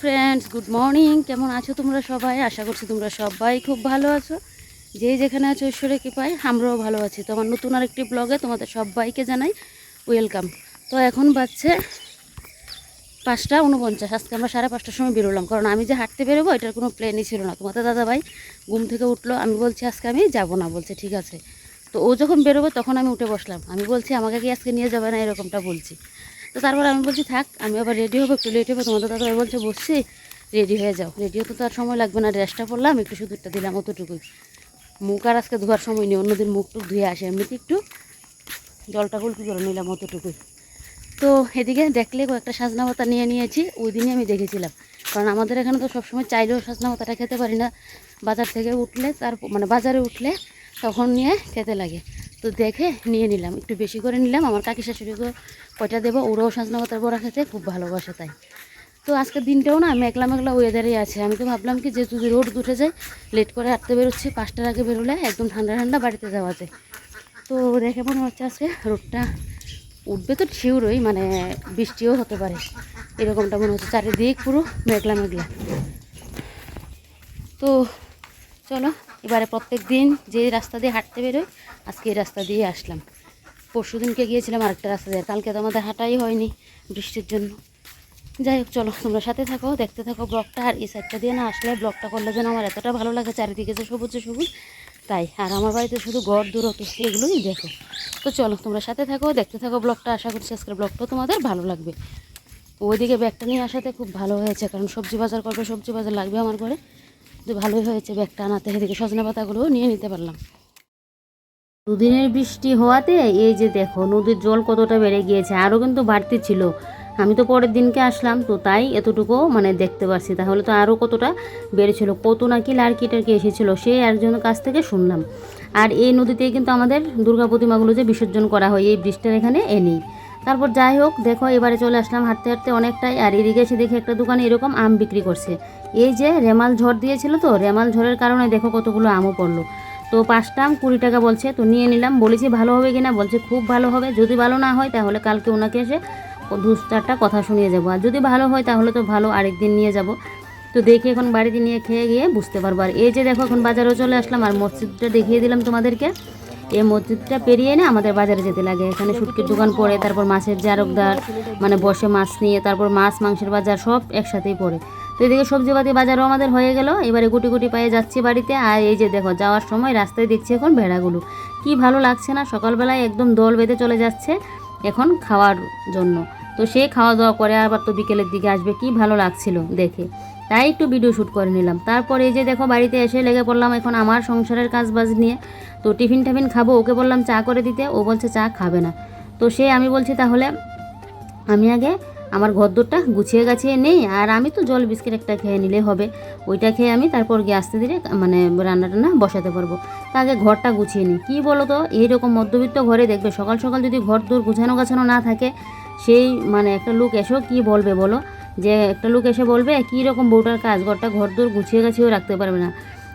Friends good morning কেমন আছো তোমরা সবাই? আশা করছি তোমরা সবাই খুব ভালো আছো। যে যেখানে আছো ঈশ্বরে কৃপায়, আমরাও ভালো আছি। তো আমার নতুন আরেকটি ব্লগে তোমাদের সবাইকে জানাই ওয়েলকাম তো এখন বাজছে পাঁচটা উনপঞ্চাশ। আজকে আমরা সাড়ে পাঁচটার সময় বেরোলাম। কারণ আমি যে হাঁটতে বেরোবো, এটার কোনো প্ল্যানই ছিল না। তোমাদের দাদা ভাই ঘুম থেকে উঠল। আমি বলছি, আজকে আমি যাব না। বলছে, ঠিক আছে। তো ও যখন বেরোবে, তখন আমি উঠে বসলাম। আমি বলছি, আমাকে কি আজকে নিয়ে যাবে না? এরকমটা বলছি। তো তারপর আমি বলছি, থাক, আমি আবার রেডি হব, একটু লেট হবে। তোমাদের দাদা বলছে, বসছি রেডি হয়ে যাও। রেডি হতে তো আর সময় লাগবে না ড্রেসটা পরলাম, একটু শুধুটা দিলাম অতটুকুই। মুখ আর আজকে ধোয়ার সময় নেই, অন্যদিন মুখ টুক ধুয়ে আসে, এমনিতে একটু জলটা গুলকি করে নিলাম অতটুকুই। তো এদিকে দেখলে কয়েকটা সাজনা পাতা নিয়ে নিয়েছি ওই দিনই আমি দেখেছিলাম। কারণ আমাদের এখানে তো সবসময় চাইলেও সাজনা পাতাটা খেতে পারি না। বাজার থেকে উঠলে তার মানে বাজারে উঠলে তখন নিয়ে খেতে লাগে। তো দেখে নিয়ে নিলাম। একটু বেশি করে নিলাম। আমার কাকি শাশুড়িকে কয়টা দেবো? ওরাও সাজনা পাতার বড়া খেতে খুব ভালোবাসে তাই। তো আজকের দিনটাও না মেঘলা মেঘলা ওয়েদারেই আছে। আমি তো ভাবলাম কি যে যদি রোড উঠে যায় লেট করে হাঁটতে বেরোচ্ছি। পাঁচটার আগে বেরোলে একদম ঠান্ডা ঠান্ডা বাড়িতে যাওয়া যায়। তো দেখে মনে হচ্ছে আজকে রোডটা উঠবে তো শিউরই মানে বৃষ্টিও হতে পারে। এরকমটা মনে হচ্ছে। চারিদিক পুরো মেঘলা মেঘলা। তো চলো এবারে প্রত্যেক দিন যে রাস্তা দিয়ে হাঁটতে বেরোই, আজকে এই রাস্তা দিয়ে আসলাম। পরশু দিনকে গিয়েছিলাম আরেকটা রাস্তা দিয়ে, কালকে তো আমাদের হাঁটাই হয়নি বৃষ্টির জন্য। যাই হোক, চলো, তোমরা সাথে থাকো, দেখতে থাকো ব্লগটা, আর এই সাইডটা দিয়ে না আসলে ব্লগটা করলে যেন আমার এতটা ভালো লাগে, চারিদিকে যে সবুজ সবুজ, তাই। আর আমার বাড়িতে শুধু গড় দূরত্ব এগুলোই দেখো। তো চলো, তোমরা সাথে থাকো, দেখতে থাকো ব্লগটা, আশা করছি আজকের ব্লগটাও তোমাদের ভালো লাগবে। ওইদিকে ব্যাগটা নিয়ে আসাতে খুব ভালো হয়েছে, কারণ সবজি বাজার করবে, সবজি বাজার লাগবে আমার ঘরে। তো ভালোই হয়েছে, ব্যাগটা আনাতে। এদিকে সজনা পাতাগুলোও নিয়ে নিতে পারলাম। দুদিনের বৃষ্টি হওয়াতে এই যে দেখো, নদীর জল কতটা বেড়ে গিয়েছে, আরও কিন্তু বাড়তি ছিল। আমি তো পরের দিনকে আসলাম, তো তাই এতটুকু মানে দেখতে পাচ্ছি তাহলে তো আরও কতটা বেড়েছিল? কত নাকি লাড়কি টার্কি এসেছিল সে একজনের কাছ থেকে শুনলাম। আর এই নদীতেই কিন্তু আমাদের দুর্গা প্রতিমাগুলো যে বিসর্জন করা হয়, এই বৃষ্টির এখানে এনেই তারপর যাই হোক, দেখো এবারে চলে আসলাম হাঁটতে হাঁটতে অনেকটাই, আর এদিকে এসে দেখে একটা দোকানে এরকম আম বিক্রি করছে। এই যে রেমাল ঝড় দিয়েছিল তো, রেমাল ঝড়ের কারণে দেখো কতগুলো আমও পড়ল। তো পাঁচটা আম কুড়ি টাকা বলছে, তো নিয়ে নিলাম। বলেছি ভালো হবে কিনা? বলছে খুব ভালো হবে। যদি ভালো না হয় তাহলে কালকে ওনাকে এসে দু চারটা কথা শুনিয়ে যাব। আর যদি ভালো হয় তাহলে তো ভালো, আরেকদিন নিয়ে যাব। তো দেখে এখন বাড়িতে নিয়ে খেয়ে গিয়ে বুঝতে পারব। আর এই যে দেখো এখন বাজারেও চলে আসলাম। আর মসজিদটা দেখিয়ে দিলাম তোমাদেরকে। এই মসজিদটা পেরিয়ে এনে আমাদের বাজারে যেতে লাগে। এখানে শুটকির দোকান পড়ে, তারপর মাছের জারকদার মানে বসে মাছ নিয়ে, তারপর মাছ, মাংসের বাজার সব একসাথেই পড়ে। তো এদিকে সবজিপাতি বাজারও আমাদের হয়ে গেল। এবারে গুটি গুটি পায়ে যাচ্ছি বাড়িতে। আর এই যে দেখো, যাওয়ার সময় রাস্তায় দেখছি এখন ভেড়াগুলো। কি ভালো লাগছে না? সকালবেলায় একদম দল বেঁধে চলে যাচ্ছে এখন খাওয়ার জন্য। তো সে খাওয়া দাওয়া করে, আবার তো বিকেলের দিকে আসবে। কি ভালো লাগছিল দেখে। তাই একটু ভিডিও শ্যুট করে নিলাম। তারপর এই যে দেখো, বাড়িতে এসে লেগে পড়লাম এখন আমার সংসারের কাজ বাজ নিয়ে। তো টিফিন টাফিন খাব, ওকে বললাম চা করে দিতে। ও বলছে চা খাবে না। তো সে আমি বলছি তাহলে আমি আগে আমার ঘরদোরটা গুছিয়ে গাছিয়ে নেই, আর আমি তো জল বিস্কিট একটা খেয়ে নিলে হবে। ওইটা খেয়ে আমি তারপর গিয়ে আসতে দিলে মানে রান্না টান্না বসাতে পারব। তা আগে ঘরটা গুছিয়ে নিই। কী বলো তো এইরকম মধ্যবিত্ত ঘরে দেখবে সকাল সকাল যদি ঘর দূর গুছানো গাছানো না থাকে, সেই মানে একটা লোক এসেও কি বলবে বলো? যে একটা লোক এসে বলবে কী রকম বউটার কাজ? ঘরটা ঘর দূর গুছিয়ে গাছিয়েও রাখতে পারবে না।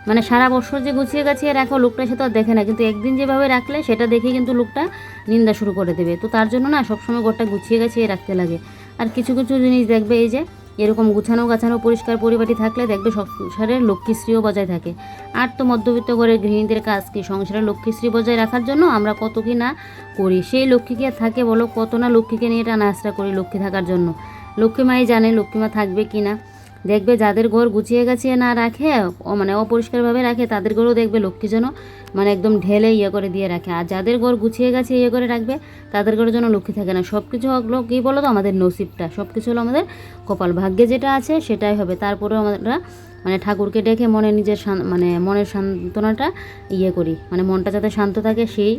মানে সারা বছর যে গুছিয়ে গাছিয়ে রাখো, লোকটা সে তো আর দেখে না। কিন্তু একদিন যেভাবে রাখলে, সেটা দেখে কিন্তু লোকটা নিন্দা শুরু করে দেবে। তো তার জন্য না সবসময় ঘরটা গুছিয়ে গাছিয়ে রাখতে লাগে। আর কিছু কিছু জিনিস দেখবে এই যে, এরকম গুছানো গাছানো পরিষ্কার পরিপাটি থাকলে দেখবে সংসারের লক্ষ্মীশ্রীও বজায় থাকে। আর তো মধ্যবিত্ত ঘরের গৃহিণীদের কাজ কি? সংসারের লক্ষ্মীশ্রী বজায় রাখার জন্য আমরা কত কি না করি? সেই লক্ষ্মীকে থাকে বলো, কত না লক্ষ্মীকে নিয়ে এটা নাচটা করি লক্ষ্মী থাকার জন্য। লক্ষ্মী মাই জানে লক্ষ্মী মা থাকবে কি না। দেখবে যাদের ঘর গুছিয়ে গাছিয়ে না রাখে মানে অপরিষ্কারভাবে রাখে, তাদের ঘরেও দেখবে লক্ষ্মী যেন মানে একদম ঢেলে ইয়ে করে দিয়ে রাখে। আর যাদের ঘর গুছিয়ে গাছিয়ে ইয়ে করে রাখবে, তাদের ঘরে যেন লক্ষ্মী থাকে না। সব কিছু হলো কী বলো তো আমাদের নসিবটা। সব কিছু হলো আমাদের কপাল। ভাগ্যে যেটা আছে সেটাই হবে। তারপরেও আমরা মানে ঠাকুরকে ডেকে মনে নিজের মানে মনের সান্ত্বনাটা ইয়ে করি। মানে মনটা যাতে শান্ত থাকে সেই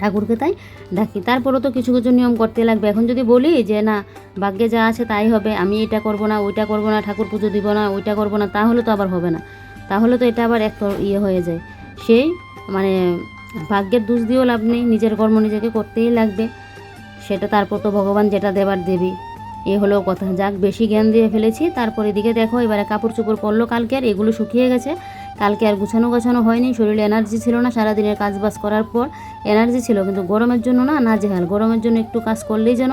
ঠাকুরকে তাই ডাকি। তারপরও তো কিছু কিছু নিয়ম করতে লাগবে। এখন যদি বলি যে, না, ভাগ্যে যা আছে তাই হবে। আমি এটা করব না, ওইটা করব না, ঠাকুর পুজো দিব না, ওইটা করব না, তাহলে তো আবার হবে না। তাহলে তো এটা আবার এক ইয়ে হয়ে যায়। সেই মানে ভাগ্যের দোষ দিয়েও লাভ নেই, নিজের কর্ম নিজেকে করতেই লাগবে। সেটা তারপর তো ভগবান যেটা দেবার দেবী। এ হলো কথা। যাক, বেশি জ্ঞান দিয়ে ফেলেছি। তারপর এদিকে দেখো, এবারে কাপড় চোপড় পরলো কালকে, আর এগুলো শুকিয়ে গেছে। কালকে আর গুছানো গোছানো হয়নি। শরীরে এনার্জি ছিল না সারাদিনের কাজ বাজ করার পর। এনার্জি ছিল, কিন্তু গরমের জন্য না না জেহাল গরমের জন্য একটু কাজ করলেই যেন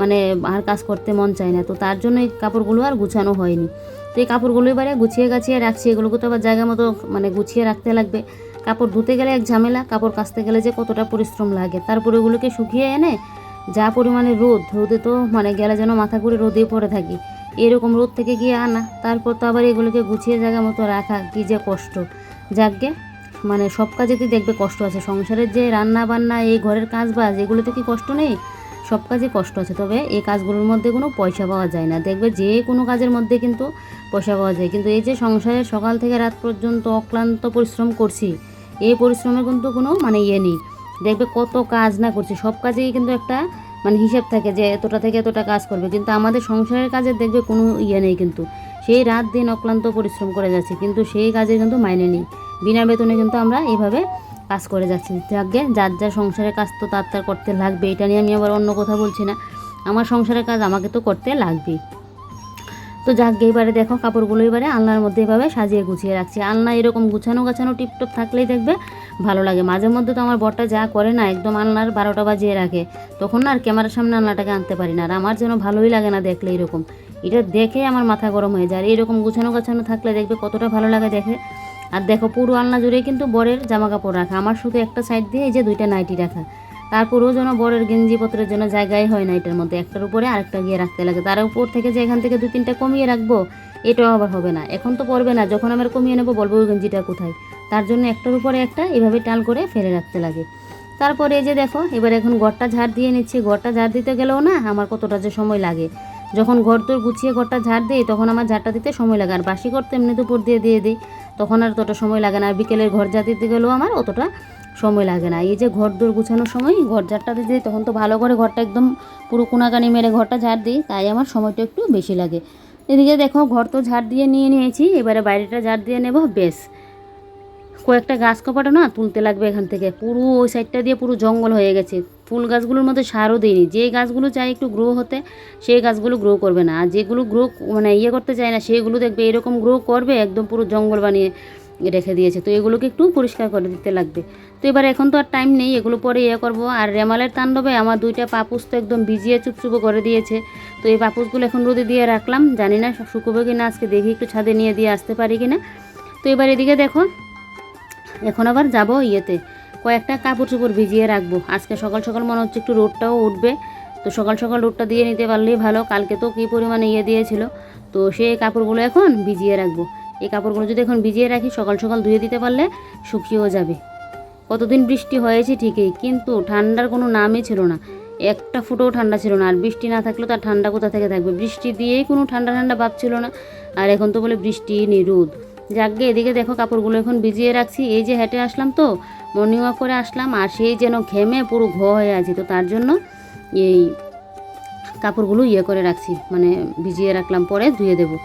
মানে আর কাজ করতে মন চায় না। তো তার জন্য এই কাপড়গুলো আর গুছানো হয়নি। তো এই কাপড়গুলো এবারে গুছিয়ে গাছিয়ে রাখছি। এগুলোকে তো আবার জায়গা মতো মানে গুছিয়ে রাখতে লাগবে। কাপড় ধুতে গেলে এক ঝামেলা, কাপড় কাচতে গেলে যে কতটা পরিশ্রম লাগে। তারপরে ওগুলোকে শুকিয়ে এনে যা পরিমাণে রোদ, রোদে তো মানে গেলে যেন মাথা করে রোদে পড়ে থাকি। এরকম রোদ থেকে গিয়ে আনা, তারপর তো আবার এগুলোকে গুছিয়ে জায়গা মতো রাখা, কী যে কষ্ট। যাকগে মানে সব কাজেতেই দেখবে কষ্ট আছে? সংসারের যে রান্না বান্না এই ঘরের কাজ বাজ এগুলোতে কি কষ্ট নেই? সব কাজে কষ্ট আছে, তবে এই কাজগুলোর মধ্যে কোনো পয়সা পাওয়া যায় না। দেখবে যে কোনো কাজের মধ্যে কিন্তু পয়সা পাওয়া যায়। কিন্তু এই যে সংসারে সকাল থেকে রাত পর্যন্ত অক্লান্ত পরিশ্রম করছি, এই পরিশ্রমের কিন্তু কোনো মানে ইয়ে নেই। দেখবে কত কাজ না করছি, সব কাজেই কিন্তু একটা মানে হিসেব থাকে যে এতটা থেকে এতটা কাজ করবে। কিন্তু আমাদের সংসারের কাজের দেখবে কোনো ইয়ে নেই কিন্তু। সেই রাত দিন অক্লান্ত পরিশ্রম করে যাচ্ছে, কিন্তু সেই কাজে কিন্তু মাইনে নেই। বিনা বেতনে কিন্তু আমরা এইভাবে কাজ করে যাচ্ছি। যাকে যার যার সংসারের কাজ তো তার তার করতে লাগবে, এটা নিয়ে আমি আবার অন্য কথা বলছি না। আমার সংসারের কাজ আমাকে তো করতে লাগবেই তো যাক এবারে দেখো কাপড়গুলো এবারে আলনার মধ্যে এভাবে সাজিয়ে গুছিয়ে রাখছি। আলনা এরকম গুছানো গাছানো টিপটপ থাকলেই দেখবে ভালো লাগে। মাঝে মধ্যে তো আমার বরটা যা করে না, একদম আলনার বারোটা বাজিয়ে রাখে। তখন না আর ক্যামেরার সামনে আলনাটাকে আনতে পারি না, আর আমার যেন ভালোই লাগে না দেখলে এরকম। এটা দেখে আমার মাথা গরম হয়ে যায়। আর এরকম গুছানো গাছানো থাকলে দেখবে কতটা ভালো লাগে দেখে। আর দেখো পুরো আলনা জুড়ে কিন্তু বরের জামা কাপড় রাখা। আমার শুধু একটা সাইড দিয়ে এই যে দুইটা নাইটি রাখা। তারপরেও যেন বরের গেঞ্জিপত্রের জন্য জায়গায় হয় না এটার মধ্যে। একটার উপরে আরেকটা গিয়ে রাখতে লাগে। তার উপর থেকে যে এখান থেকে দু তিনটা কমিয়ে রাখব, এটাও আবার হবে না। এখন তো পড়বে না। যখন আমার কমিয়ে নেব, বলব ওই গেঞ্জিটা কোথায়? তার জন্য একটার উপরে একটা এভাবে টাল করে ফেলে রাখতে লাগে। তারপরে এই যে দেখো, এবার এখন ঘরটা ঝাড় দিয়ে নিচ্ছি। ঘরটা ঝাড় দিতে গেলেও না আমার কতটা যে সময় লাগে। যখন ঘর তোর গুছিয়ে ঘরটা ঝাড় দিই, তখন আমার ঝাড়টা দিতে সময় লাগে। আর বাসি করতে এমনি দুপুর দিয়ে দিয়ে দিই। তখন আর ততটা সময় লাগে না। বিকেলের ঘর জাতিতে গেলেও আমার অতটা সময় লাগে না। এই যে ঘর দোর গুছানোর সময় ঘর ঝাড়টাতে দিই তখন তো ভালো করে ঘরটা একদম পুরো কোনাকানি মেরে ঘরটা ঝাড় দিই, তাই আমার সময়টা একটু বেশি লাগে। এদিকে দেখো ঘর তো ঝাড় দিয়ে নিয়ে নিয়েছি, এবারে বাইরেটা ঝাড় দিয়ে নেব বেশ কয়েকটা গাছ কপাটা না তুলতে লাগবে এখান থেকে। পুরো ওই সাইডটা দিয়ে পুরো জঙ্গল হয়ে গেছে। ফুল গাছগুলোর মধ্যে সারও দিইনি। যে গাছগুলো চাই একটু গ্রো হতে, সেই গাছগুলো গ্রো করবে না। আর যেগুলো গ্রো মানে ইয়ে করতে চায় না, সেগুলো দেখবে এরকম গ্রো করবে, একদম পুরো জঙ্গল বানিয়ে রেখে দিয়েছে। তো এগুলোকে একটু পরিষ্কার করে দিতে লাগবে। তো এবার এখন তো আর টাইম নেই, এগুলো পরে ইয়ে করব। আর রেমালের তাণ্ডবে আমার দুইটা পাপুস তো একদম ভিজিয়ে চুপচুপো করে দিয়েছে। তো এই পাপুসগুলো এখন রোদে দিয়ে রাখলাম। জানি না শুকোবে কি না আজকে দেখি একটু ছাদে নিয়ে দিয়ে আসতে পারি কি না তো এবার এদিকে দেখো এখন আবার যাব ইয়েতে। কয়েকটা কাপড় চোপড় ভিজিয়ে রাখব। আজকে সকাল সকাল মনে হচ্ছে একটু রোদটাও উঠবে। তো সকাল সকাল রোদটা দিয়ে নিতে পারলেই ভালো। কালকে তো কী পরিমাণে ইয়ে দিয়েছিল। তো সেই কাপড়গুলো এখন ভিজিয়ে রাখব। এই কাপড়গুলো যদি এখন ভিজিয়ে রাখি, সকাল সকাল ধুয়ে দিতে পারলে শুকিয়েও যাবে। কতদিন বৃষ্টি হয়েছে ঠিকই, কিন্তু ঠান্ডার কোনো নামই ছিল না। একটা ফুটেও ঠান্ডা ছিল না। আর বৃষ্টি না থাকলেও তার ঠান্ডা কোথা থেকে থাকবে? বৃষ্টি দিয়েই কোনো ঠান্ডা ঠান্ডা ভাব ছিল না। আর এখন তো বলে বৃষ্টি নেই রোদ যাকগে, এদিকে দেখো কাপড়গুলো এখন ভিজিয়ে রাখছি। এই যে হেঁটে আসলাম তো মর্নিং ওয়াক করে আসলাম, আর সেই যেন ঘেমে পুরো ঘ হয়ে আছে, তো তার জন্য এই কাপড়গুলো ইয়ে করে রাখছি মানে ভিজিয়ে রাখলাম, পরে ধুয়ে দেবো।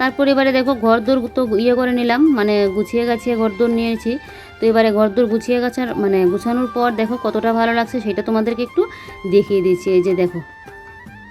তারপর এবারে দেখো ঘর দোর তো ইয়ে করে নিলাম মানে গুছিয়ে গাছিয়ে ঘর দোর নিয়েছি। তো এবারে ঘর দোর গুছিয়ে গাছার মানে গুছানোর পর দেখো কতটা ভালো লাগছে, সেটা তোমাদেরকে একটু দেখিয়ে দিচ্ছি। এই যে দেখো,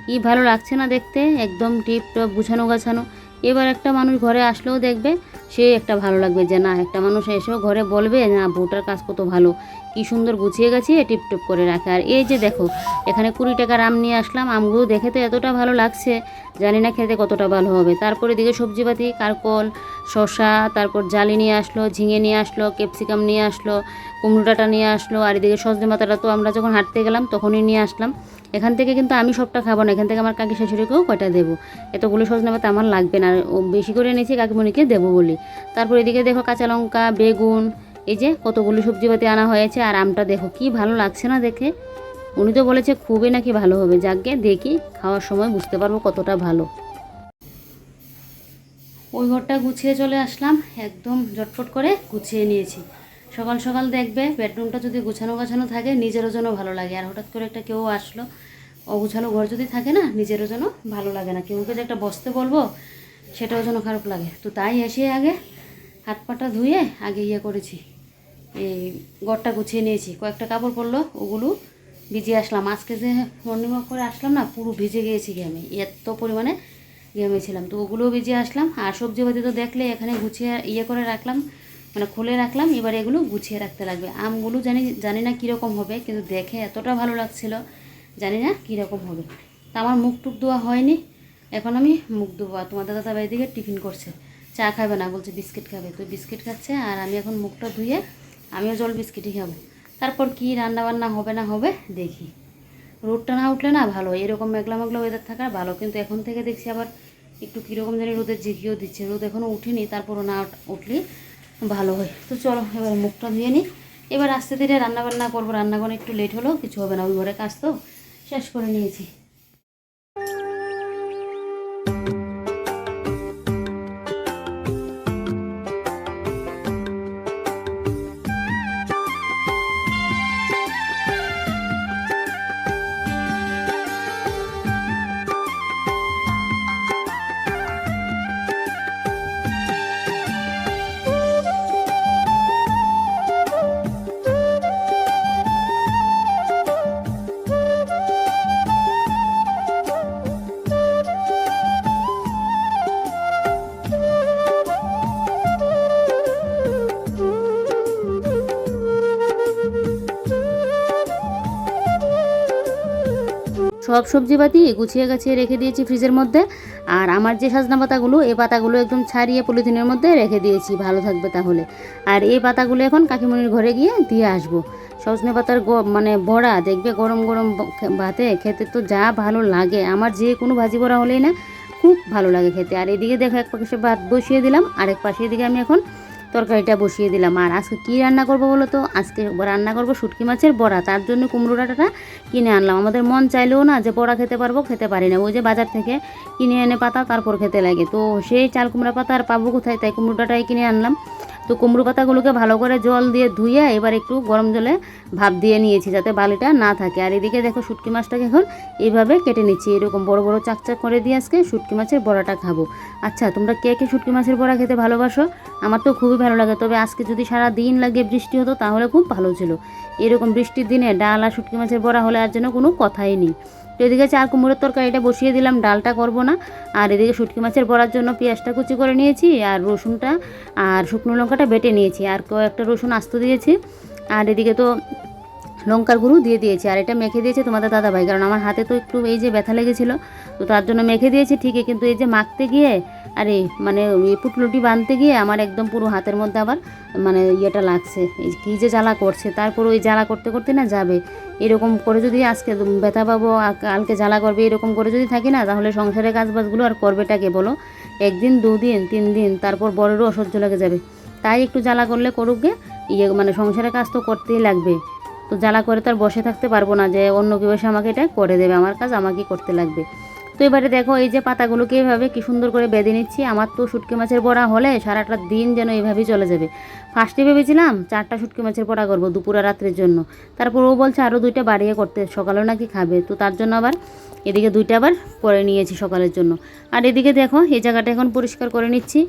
কি ভালো লাগছে না দেখতে, একদম টিপ টপ গুছানো গাছানো এবার একটা মানুষ ঘরে আসলেও দেখবে, সে একটা ভালো লাগবে যে না, একটা মানুষ এসেও ঘরে বলবে, না, বউটার কাজ কত ভালো। কি সুন্দর গুছিয়ে গেছে টিপটপ করে রাখে। আর এই যে দেখো, এখানে কুড়ি টাকার আম নিয়ে আসলাম। আমগুলো দেখে তো এতটা ভালো লাগছে, জানি না খেতে কতটা ভালো হবে। তারপরে দিকে সবজিপাতি, কারকল, শসা, তারপর জালি নিয়ে আসলো, ঝিঙে নিয়ে আসলো, ক্যাপসিকাম নিয়ে আসলো কুমড়ো ডাঁটা নিয়ে আসলো, আর এদিকে সজনে মাথাটা তো আমরা যখন হাঁটতে গেলাম, তখনই নিয়ে আসলাম। এখান থেকে কিন্তু আমি সবটা খাব না। এখান থেকে আমার কাকি শাশুড়িকেও কয়টা দেবো? এতগুলো সজনে পাতা আমার লাগবে না। আর বেশি করে নিয়েছি কাকিমণিকে দেবো বলি। তারপর এদিকে দেখো কাঁচা লঙ্কা, বেগুন, এই যে কতগুলো সবজিপাতি আনা হয়েছে আর আমটা দেখো কি ভালো লাগছে না দেখে। উনি তো বলেছে খুবই নাকি ভালো হবে। যাকে দেখি খাওয়ার সময় বুঝতে পারব কতটা ভালো। ওই ঘরটা গুছিয়ে চলে আসলাম। একদম জটপট করে গুছিয়ে নিয়েছি। সকাল সকাল দেখবে বেডরুমটা যদি গুছানো গাছানো থাকে, নিজেরও জন্য ভালো লাগে। আর হঠাৎ করে একটা কেউ আসলো, অগুছানো ঘর যদি থাকে না, নিজেরও যেন ভালো লাগে না। কেউকে যে একটা বসতে বলব, সেটাও যেন খারাপ লাগে। তো তাই এসে আগে হাত পাটা ধুয়ে আগে ইয়ে করেছি। এই ঘরটা গুছিয়ে নিয়েছি। কয়েকটা কাপড় পরলো, ওগুলো ভিজিয়ে আসলাম। আজকে যে মর্নিং ওয়াক করে আসলাম না, পুরো ভিজে গিয়েছি গেমে এত পরিমাণে গেমে ছিলাম। তো ওগুলোও ভিজিয়ে আসলাম। আর সবজি পাতি তো দেখলে এখানে গুছিয়ে ইয়ে করে রাখলাম। মানে খুলে রাখলাম, এবার এগুলো গুছিয়ে রাখতে লাগবে। আমগুলো জানি জানি না কীরকম হবে, কিন্তু দেখে এতটা ভালো লাগছিল, জানি না কীরকম হবে। তা আমার মুখ টুক ধোয়া হয়নি, এখন আমি মুখ ধোবো। আর তোমাদের দাদা বাড়ি দিকে টিফিন করছে। চা খাবে না, বলছে বিস্কিট খাবে। তো বিস্কিট খাচ্ছে, আর আমি এখন মুখটা ধুয়ে আমিও জল বিস্কিটই খাব। তারপর কি রান্না বান্না হবে না হবে দেখি। রোদটা না উঠলে না ভালো, এরকম মেঘলা মেঘলা ওয়েদার থাকা ভালো, কিন্তু এখন থেকে দেখছি আবার একটু কীরকম জানি রোদের ঝিঁকিও দিচ্ছে। রোদ এখনও উঠেনি, তারপরও না উঠলে। ভালো হয়। তো চলো, এবার মুখটা ধুয়ে নিই। এবার আস্তে ধীরে রান্নাবান্না করব। রান্না করে একটু লেট হলো কিছু হবে না, ওই ঘরে কাজ তো শেষ করে নিয়েছি। সব সবজি পাতি গুছিয়ে গাছিয়ে রেখে দিয়েছি ফ্রিজের মধ্যে। আর আমার যে সাজনা পাতাগুলো এই পাতাগুলো একদম ছাড়িয়ে পলিথিনের মধ্যে রেখে দিয়েছি। ভালো থাকবে তাহলে। আর এই পাতাগুলো এখন কাকিমণির ঘরে গিয়ে দিয়ে আসব। সজনে পাতার মানে বড়া, দেখবে গরম গরম ভাতে খেতে তো যা ভালো লাগে। আমার যে কোনো ভাজি বড়া হলেই না, খুব ভালো লাগে খেতে। আর এদিকে দেখো, এক পাশে ভাত বসিয়ে দিলাম। আরেক পাশে এদিকে আমি এখন তরকারিটা বসিয়ে দিলাম। আর আজকে কী রান্না করব বলো তো? আজকে রান্না করব শুটকি মাছের বড়া। তার জন্য কুমড়ো ডাঁটাটা কিনে আনলাম। আমাদের মন চাইলেও না যে বড়া খেতে পারব, খেতে পারি না। ওই যে বাজার থেকে কিনে এনে পাতা তারপর খেতে লাগে। তো সেই চাল কুমড়া পাতা আর পাবো কোথায়? তাই কুমড়ো ডাঁটাই কিনে আনলাম। তো কুমড়ো পাতাগুলোকে ভালো করে জল দিয়ে ধুয়ে এবার একটু গরম জলে ভাপ দিয়ে নিয়েছি যাতে বালিটা না থাকে। আর এদিকে দেখো শুটকি মাছটাকে এখন এইভাবে কেটে নিচ্ছি। এরকম বড় বড় চাকচাক করে দিয়ে আজকে শুটকি মাছের বড়াটা খাব। আচ্ছা তোমরা কে কে শুটকি মাছের বড়া খেতে ভালোবাসো? আমার তো খুবই ভালো লাগে। তবে আজকে যদি সারা দিন লাগে বৃষ্টি হতো তাহলে খুব ভালো ছিল। এরকম বৃষ্টির দিনে ডাল আর শুটকি মাছের বড়া হলে আর যেন কোনো কথাই নেই। তো এদিকে চার কুমড়োর তরকারিটা বসিয়ে দিলাম, ডালটা করব না। আর এদিকে শুটকি মাছের বড়ার জন্য পেঁয়াজটা কুচি করে নিয়েছি আর রসুনটা আর শুকনো লঙ্কাটা বেটে নিয়েছি আর কয়েকটা রসুন আস্ত দিয়েছি। আর এদিকে তো লঙ্কার গুঁড়ো দিয়ে দিয়েছি আর এটা মেখে দিয়েছে তোমাদের দাদাভাই, কারণ আমার হাতে তো একটু এই যে ব্যথা লেগেছিলো, তো তার জন্য মেখে দিয়েছি ঠিকই, কিন্তু এই যে মাখতে গিয়ে আরে মানে পুটলুটি বাঁধতে গিয়ে আমার একদম পুরো হাতের মধ্যে আবার মানে ইয়েটা লাগছে। এই কী যে জ্বালা করছে, তারপর ওই জ্বালা করতে করতে না যাবে। এরকম করে যদি আজকে ব্যথা পাবো কালকে জ্বালা করবে, এরকম করে যদি থাকি না, তাহলে সংসারের কাজবাজগুলো আর করবেটাকে বলো? একদিন, দুদিন, তিন দিন, তারপর বড়েরও অসহ্য লেগে যাবে। তাই একটু জ্বালা করলে করুক গে ইয়ে মানে সংসারের কাজ তো করতেই লাগবে। তো জ্বালা করে তো আর বসে থাকতে পারব না যে, অন্য কেউ এসে আমাকে এটা করে দেবে, আমার কাজ আমাকেই করতে লাগবে। তো এবারে দেখো এই যে পাতাগুলোকে এইভাবে কি সুন্দর করে বেঁধে নিচ্ছি। আমার তো শুটকি মাছের বড়া হলে সারাটা দিন যেন এইভাবেই চলে যাবে। ফার্স্টে ভেবেছিলাম চারটা শুটকি মাছের বড়া করব দুপুর আর রাত্রের জন্য। তারপর ও বলছে আরও দুইটা বাড়িয়ে করতে, সকালেও নাকি খাবে। তো তার জন্য আবার এদিকে দুইটা আবার করে নিয়েছি সকালের জন্য। আর এদিকে দেখো এই জায়গাটা এখন পরিষ্কার করে নিচ্ছি।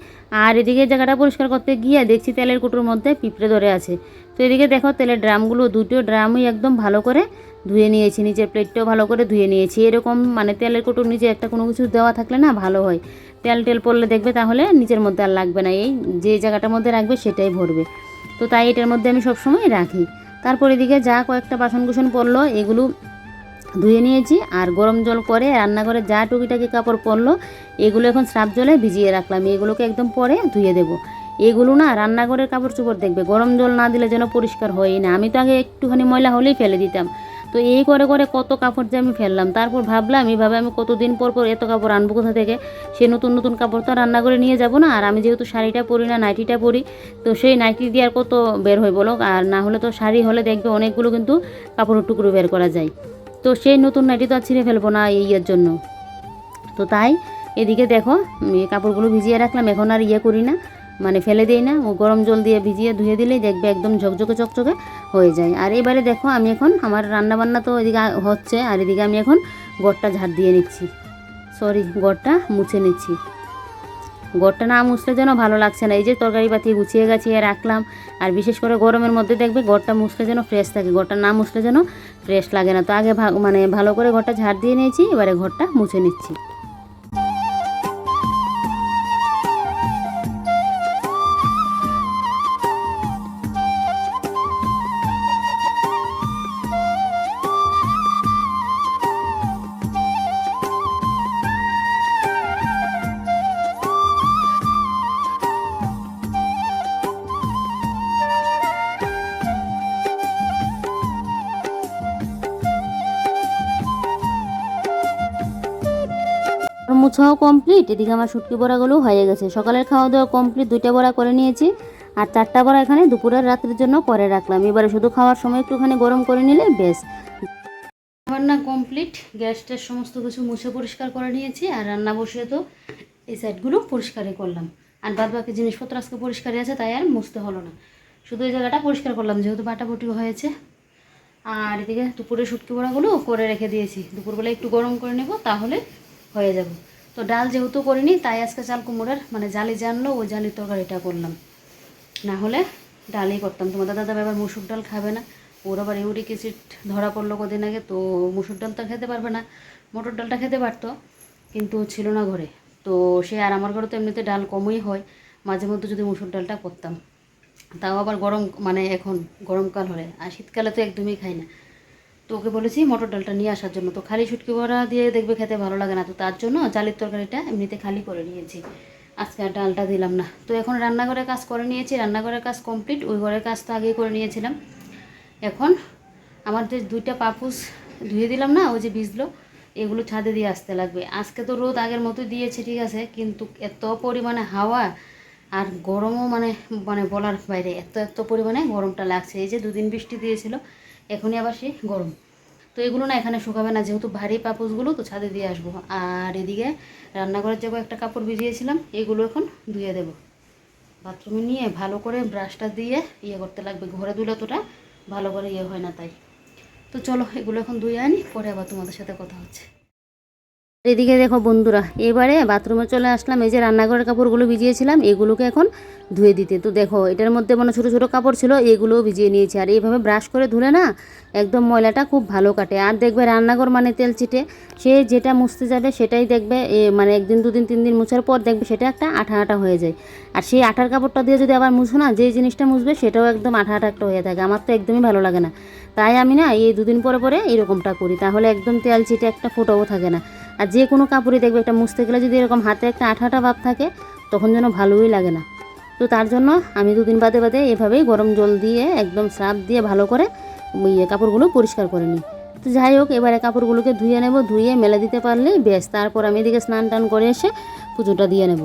আর এদিকে জায়গাটা পরিষ্কার করতে গিয়ে দেখছি তেলের কুটোর মধ্যে পিঁপড়ে ধরে আছে। তো এদিকে দেখো তেলের ড্রামগুলো, দুটো ড্রামই একদম ভালো করে ধুয়ে নিয়েছি নিচের প্লেটটাও ভালো করে ধুয়ে নিয়েছি। এরকম মানে তেলের কুটোর নিচে একটা কোনো কিছু দেওয়া থাকলে না ভালো হয়। তেল টেল পড়লে দেখবে তাহলে নিচের মধ্যে আর লাগবে না। এই যে জায়গাটার মধ্যে রাখবে সেটাই ভরবে। তো তাই এটার মধ্যে আমি সবসময় রাখি। তারপর এদিকে যা কয়েকটা বাসন কুসন পড়ল, এগুলো ধুয়ে নিয়েছি। আর গরম জল করে রান্নাঘরে যা টুকিটাকি কাপড় পরলো এগুলো এখন স্রাব জলে ভিজিয়ে রাখলাম। এগুলোকে একদম পরে ধুয়ে দেবো। এগুলো না রান্নাঘরের কাপড় চোপড় দেখবে। গরম জল না দিলে যেন পরিষ্কার হয়ই না। আমি তো আগে একটুখানি ময়লা হলেই ফেলে দিতাম। তো এই করে করে কত কাপড় যে আমি ফেললাম। তারপর ভাবলাম এইভাবে আমি কতদিন পর পর এত কাপড় আনব কোথা থেকে? সে নতুন নতুন কাপড় তো রান্না করে নিয়ে যাব না। আর আমি যেহেতু শাড়িটা পরি না, নাইটিটা পরি, তো সেই নাইটি দিয়ে আর কত বের হয় বলো? আর না হলে তো শাড়ি হলে দেখবে অনেকগুলো কিন্তু কাপড়ের টুকরো বের করা যায়। তো সেই নতুন নাইটি তো আর ছিঁড়ে ফেলব না এই ইয়ের জন্য। তো তাই এদিকে দেখো কাপড়গুলো ভিজিয়ে রাখলাম, এখন আর ইয়ে করি না। মানে ফেলে দিই না, ও গরম জল দিয়ে ভিজিয়ে ধুয়ে দিলেই দেখবে একদম ঝকঝকে চকচকে হয়ে যায়। আর এবারে দেখো আমি এখন আমার রান্না বান্না তো এদিকে হচ্ছে, আর এদিকে আমি এখন গড়টা ঝাড় দিয়ে নিচ্ছি। সরি গড়টা মুছে নিচ্ছি। গড়টা না মুছলে যেন ভালো লাগছে না। এই যে তরকারি পাতি গুছিয়ে গাছিয়ে রাখলাম, আর বিশেষ করে গরমের মধ্যে দেখবে গড়টা মুছলে যেন ফ্রেশ থাকে। গড়টা না মুছলে যেন ফ্রেশ লাগে না। তো আগে মানে ভালো করে ঘরটা ঝাড় দিয়ে নিয়েছি, এবারে ঘরটা মুছে নিচ্ছি। গোছাও কমপ্লিট এদিকে আমার শুটকি বড়াগুলো হয়ে গেছে। সকালের খাওয়া দাওয়া কমপ্লিট দুইটা বড়া করে নিয়েছি। আর চারটা বড়া এখানে দুপুরের রাত্রের জন্য করে রাখলাম। এবারে শুধু খাওয়ার সময় একটুখানি গরম করে নিলে বেশ রান্না কমপ্লিট গ্যাসটার সমস্ত কিছু মুছে পরিষ্কার করে নিয়েছি আর রান্না বসিয়ে তো এই সাইডগুলো পরিষ্কারই করলাম। আর বাদ বাকি জিনিসপত্র আজকে পরিষ্কারই আছে, তাই আর মুছতে হলো না। শুধু এই জায়গাটা পরিষ্কার করলাম, যেহেতু বাটাবুটি হয়েছে। আর এদিকে দুপুরে শুটকি বড়াগুলো করে রেখে দিয়েছি। দুপুরবেলা একটু গরম করে নেব, তাহলে হয়ে যাবে। তো ডাল যেহেতু করিনি, তাই আজকে চাল কুমড়োর মানে জালি জানলো ওই জালির তরকারিটা করলাম। না হলে ডালই করতাম। তোমাদের দাদা এবার মুসুর ডাল খাবে না। ওর আবার ইউরিক অ্যাসিড ধরা পড়ল কদিন আগে, তো মুসুর ডাল তো খেতে পারবে না। মটর ডালটা খেতে পারতো, কিন্তু ছিল না ঘরে। তো সে আর আমার ঘরে তো এমনিতে ডাল কমই হয়। মাঝে মধ্যে যদি মুসুর ডালটা করতাম। তাও আবার গরম মানে এখন গরমকাল হলে। আর শীতকালে তো একদমই খাই না। তো ওকে বলেছি, মটর ডালটা নিয়ে আসার জন্য। তো খালি শুটকি বড়া দিয়ে দেখবে খেতে ভালো লাগে না। তো তার জন্য জালির তরকারিটা এমনিতে খালি করে নিয়েছি। আজকে আর ডালটা দিলাম না। তো এখন রান্নাঘরের কাজ করে নিয়েছি। রান্নাঘরের কাজ কমপ্লিট। ওই ঘরের কাজ তো আগেই করে নিয়েছিলাম। এখন আমার যে দুইটা পাপুস ধুয়ে দিলাম না, ওই যে ভিজলো, এগুলো ছাদে দিয়ে আসতে লাগবে। আজকে তো রোদ আগের মতো দিয়েছে, ঠিক আছে, কিন্তু এত পরিমাণে হাওয়া আর গরমও মানে মানে বলার বাইরে, এত এত পরিমাণে গরমটা লাগছে। এই যে দুদিন বৃষ্টি দিয়েছিল এখনই আবার সে গরম। তো এগুলো না এখানে শুকাবে না, যেহেতু ভারী পাপোসগুলো তো ছাদে দিয়ে আসব। আর এদিকে রান্নাঘরের যে একটা কাপড় ভিজিয়েছিলাম, এগুলো এখন ধুয়ে দেবো। বাথরুমে নিয়ে ভালো করে ব্রাশটা দিয়ে ইয়ে করতে লাগবে ঘরে ধুলে তোটা ভালো করে ইয়ে হয় না তাই। তো চলো, এগুলো এখন ধুয়ে আনি, পরে আবার তোমাদের সাথে কথা হচ্ছে। এদিকে দেখো বন্ধুরা, এবারে বাথরুমে চলে আসলাম, এই যে রান্নাঘরের কাপড়গুলো ভিজিয়েছিলাম, এগুলোকে এখন ধুয়ে দিতে। তো দেখো, এটার মধ্যে মানে ছোটো ছোটো কাপড় ছিল, এগুলোও ভিজিয়ে নিয়েছি। আর এইভাবে ব্রাশ করে ধুলে না, একদম ময়লাটা খুব ভালো কাটে। আর দেখবে রান্নাঘর মানে তেল চিটে সে যেটা মুছতে যাবে সেটাই দেখবে মানে একদিন, দুদিন, তিন দিন মুছার পর দেখবে সেটা একটা আঠা আঠা হয়ে যায়। আর সেই আঠার কাপড়টা দিয়ে যদি আবার মুছো না, যে জিনিসটা মুছবে সেটাও একদম আঠা আঠা একটা হয়ে থাকে। আমার তো একদমই ভালো লাগে না। তাই আমি না, এই দুদিন পরে পরে এরকমটা করি। তাহলে একদম তেল চিটে একটা ফোটাও থাকে না। আর যে কোনো কাপড়ে দেখবে, একটা মুছতে গেলে যদি এরকম হাতে একটা আঠা আঠা ভাব থাকে, তখন যেন ভালোই লাগে না। তো তার জন্য আমি দুদিন বাদে বাদে এভাবেই গরম জল দিয়ে, একদম সার্ফ দিয়ে ভালো করে ইয়ে কাপড়গুলো পরিষ্কার করে নিই। তো যাই হোক, এবারে কাপড়গুলোকে ধুয়ে নেব, ধুয়ে মেলে দিতে পারলেই বেশ। তারপর আমি এদিকে স্নান টান করে এসে পুজোটা দিয়ে নেব।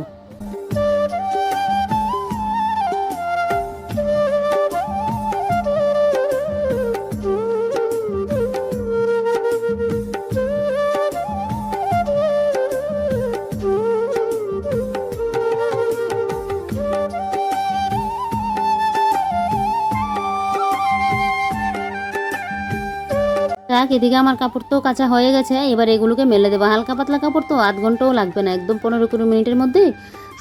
যাক এদিকে আমার কাপড় তো কাঁচা হয়ে গেছে। এবার এগুলোকে মেলে দেবো। হালকা পাতলা কাপড় তো আধ ঘন্টাও লাগবে না। একদম পনেরো কুড়ি মিনিটের মধ্যেই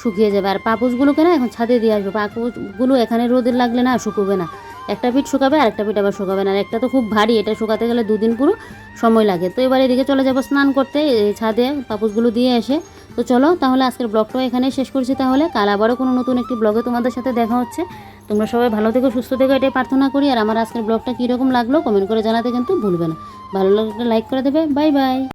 শুকিয়ে যাবে। আর পাপুসগুলোকে না এখন ছাদে দিয়ে আসবে। পাপুসগুলো এখানে রোদে লাগলে না শুকোবে না। একটা পিঠ শুকাবে আর একটা পিঠ আবার শুকাবে না। আর একটা তো খুব ভারী, এটা শুকাতে গেলে দুদিন পুরো সময় লাগে। তো এবার এদিকে চলে যাব স্নান করতে ছাদে পাপুসগুলো দিয়ে এসে। তো চলো, তাহলে আজকের ব্লগটাও এখানেই শেষ করছি তাহলে। কাল আবারও কোনো নতুন একটি ব্লগে তোমাদের সাথে দেখা হচ্ছে। তোমরা সবাই ভালো থেকো, সুস্থ থেকো, এটাই প্রার্থনা করি। আর আমার আজকের ব্লগটা কীরকম লাগল কমেন্ট করে জানাতে কিন্তু ভুলবে না। ভালো লাগলে লাইক করে দেবে। Bye bye